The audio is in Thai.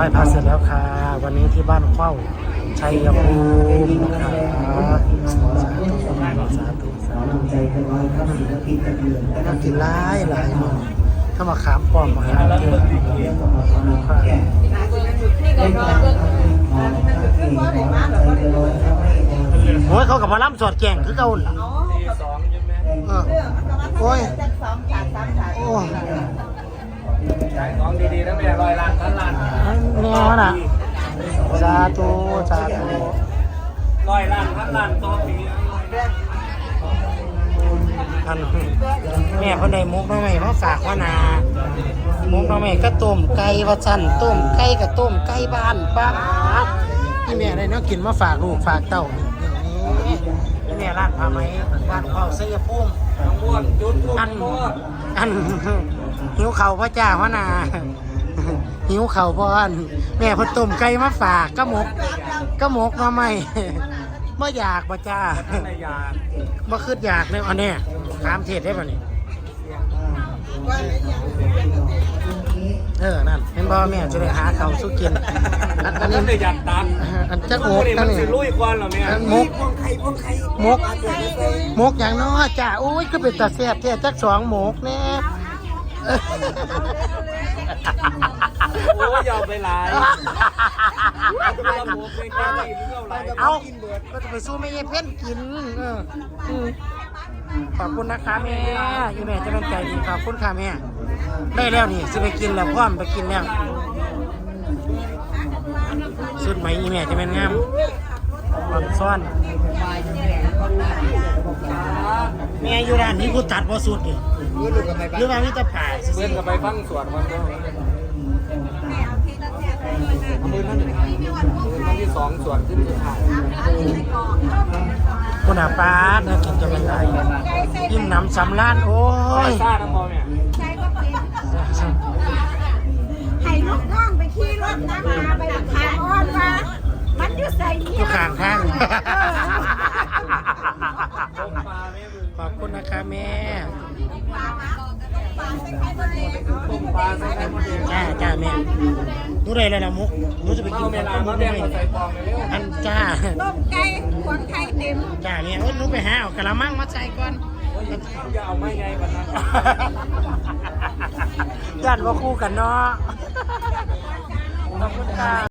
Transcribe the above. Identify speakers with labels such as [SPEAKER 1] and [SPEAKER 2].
[SPEAKER 1] ว้พระเสร็จแล้วค่ะ วันนี้ที่บ้านเข้าชัยภูมินะคะสาธุสาธุสาธุ
[SPEAKER 2] ใจกันร้อยครับศิลปินตะเกียงนะครั
[SPEAKER 1] น้ำ
[SPEAKER 2] บ
[SPEAKER 1] กินหลายหลายมือถ้ามาขามป้อมมาหาเพื่อน
[SPEAKER 2] ก็มาทำแก่เล่นการทำของพระเอกของใจกันร้อยครับให้
[SPEAKER 1] โอ้ยเขากับมาล่ำสอดแก่งคือเก่าล่ะเออโอ้ยโอ้ย วะน่ะสาธุสาธุ
[SPEAKER 3] ร้อยล้านพันล้านต่อปี
[SPEAKER 1] อันแม่คนใดมุกน้องใหม่มาฝากว่านามุกน้องใหม่ก็ต้มไก่ว่าจันต้มไก่กับต้มไก่บ้านป้าดนี่แม่ได้เนาะกินมาฝากลูกฝากเต้านี่แม่ร้านผ้าไหมบ้านเข้าเสียภูมิ
[SPEAKER 3] ทั้งม้วนจุดทุก
[SPEAKER 1] อั
[SPEAKER 3] น
[SPEAKER 1] อันหิวเข่าวพ่อจ้าพ่อนา หิวเข่าวพ่ออันแม่เพ่อต้มไก่มาฝากก็หมกก็หมกมาใหม่เมื่ออยากพ่จ้า
[SPEAKER 3] ในยา
[SPEAKER 1] เมื่อคืดอยากเลยอันเนี้ยถามเทศได้ป่ะนี่เออ นั่นเห็นบ่แม่จะได้หาเขาวสู้กิน อันอัน
[SPEAKER 3] นั่
[SPEAKER 1] นี้
[SPEAKER 3] นได้ยัดตัก
[SPEAKER 1] อันจะโอก
[SPEAKER 3] นี่
[SPEAKER 1] นั่
[SPEAKER 3] มันน
[SPEAKER 1] นี่
[SPEAKER 3] สิลุยควันเหรอเนี่ย
[SPEAKER 1] อันมกมกมกอย่างน้อจ้าโอ้ยก็เป็นตาแซ่บแท้จักสองหมกแน่
[SPEAKER 3] โอ้ยยอม ไปหลายจะมาหมูไปแค่ไหนมึงเอาหลาย
[SPEAKER 1] เอาก็จะไปสู้ไม่ยายเพ่นกินเอออืมขอบคุณนะคะแม่อยู่แม่จะเป็นใจดีขอบคุณค่ะแม่ได้แล้วนี่จะไปกินแล้วพร้อมไปกินแล้วสุดไหมอีแม่จะเป็นงามความซ่อนแม่อยู่ร้านนี้กูตัดบ่สุดนี่หรือว่ามีแต่ผ่า
[SPEAKER 3] เพื่อนก็ไปฟังสวดมันก็ มือนั่นมือนั่นที่สองสวดขึ้นสุดท้าย
[SPEAKER 1] คุณอาป้าเนื้อกินจะเป็นไรยิ่มน้ำสำล้านโอ้
[SPEAKER 3] โอ้
[SPEAKER 1] ย
[SPEAKER 3] ยซ่าน้ำมอเนี่ย
[SPEAKER 4] ให้ลูกน้องไปขี่รถน้ำมาไปทางอ้อนมามันอยู่ใส่
[SPEAKER 1] อ
[SPEAKER 4] เนี่
[SPEAKER 1] ยู่
[SPEAKER 4] ย
[SPEAKER 1] ข้างทาง
[SPEAKER 3] ต้มปลาแม่มือ
[SPEAKER 1] ขอบคุณนะคะแม่
[SPEAKER 3] ต้มปลาใส่ไข่มดแดง
[SPEAKER 1] จ้าจ้าแม่ห นูได้แล้วละมุกหนูจะไปกิ
[SPEAKER 3] เอา
[SPEAKER 1] น
[SPEAKER 3] เว
[SPEAKER 1] ข้าว
[SPEAKER 3] ลา
[SPEAKER 1] ต้ม
[SPEAKER 3] ม
[SPEAKER 1] มุ
[SPEAKER 3] ด
[SPEAKER 1] ก
[SPEAKER 3] แด
[SPEAKER 1] ได้
[SPEAKER 3] ง
[SPEAKER 1] ไหม
[SPEAKER 3] มาใส่ฟองเลยเร็ว
[SPEAKER 1] อันจ้า
[SPEAKER 4] ต้มไก่ขวางไข่เต็ม
[SPEAKER 1] จ้าเนี่ยโอ้ยหนูไปหาเอากระมังมาใส่ก่อน
[SPEAKER 3] อย่าเอาไม่ไงก่อนนะ
[SPEAKER 1] ย่านว่าคู่กันเนาะขอบคุณค่ะ